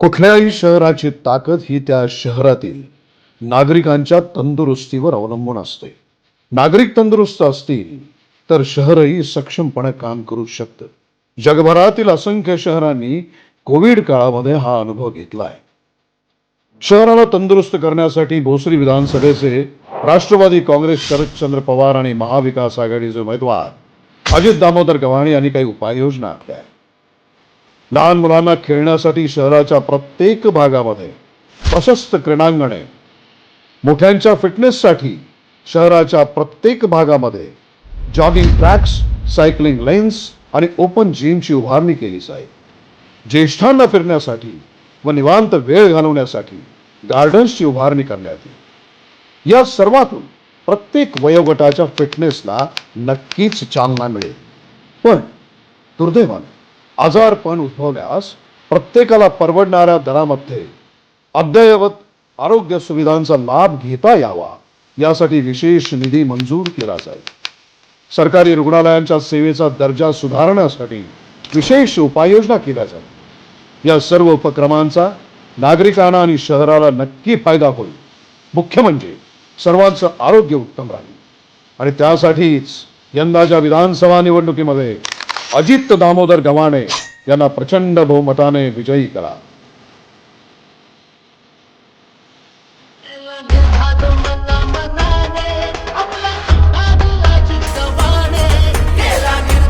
कुठल्याही शहराची ताकद ही त्या शहरातील नागरिकांच्या तंदुरुस्तीवर अवलंबून असते. नागरिक तंदुरुस्त असतील तर शहरही सक्षमपणे काम करू शकतं. जगभरातील असंख्य शहरांनी कोविड काळामध्ये हा अनुभव घेतलाय. शहराला तंदुरुस्त करण्यासाठी भोसरी विधानसभेचे राष्ट्रवादी काँग्रेस शरदचंद्र पवार आणि महाविकास आघाडीचे उमेदवार अजित दामोदर गव्हाणे यांनी काही उपाययोजना आखल्या आहेत. लहान मुलांना खेळण्यासाठी शहराच्या प्रत्येक भागामध्ये प्रशस्त क्रीडांगणे मोठ्यांच्या फिटनेससाठी शहराच्या प्रत्येक भागामध्ये जॉगिंग ट्रॅक्स सायकलिंग लेन्स आणि ओपन जिमची उभारणी केली जाईल. ज्येष्ठांना फिरण्यासाठी व निवांत वेळ घालवण्यासाठी गार्डन्सची उभारणी करण्यात येईल. या सर्वातून प्रत्येक वयोगटाच्या फिटनेसला नक्कीच चालना मिळेल. पण दुर्दैवाने आजारपण उद्भवल्यास प्रत्येकाला परवडणाऱ्या दरामध्ये अद्ययावत आरोग्य सुविधांचा लाभ घेता यावा यासाठी विशेष निधी मंजूर केला जाईल. सरकारी रुग्णालयांच्या सेवेचा दर्जा सुधारण्यासाठी विशेष उपाययोजना केल्या जाईल या सर्व उपक्रमांचा नागरिकांना आणि शहराला नक्की फायदा होईल. मुख्य म्हणजे सर्वांचं आरोग्य उत्तम राहील. आणि त्यासाठीच यंदाच्या विधानसभा निवडणुकीमध्ये अजित दामोदर गव्हाणे यांना प्रचंड बहुमताने विजयी करा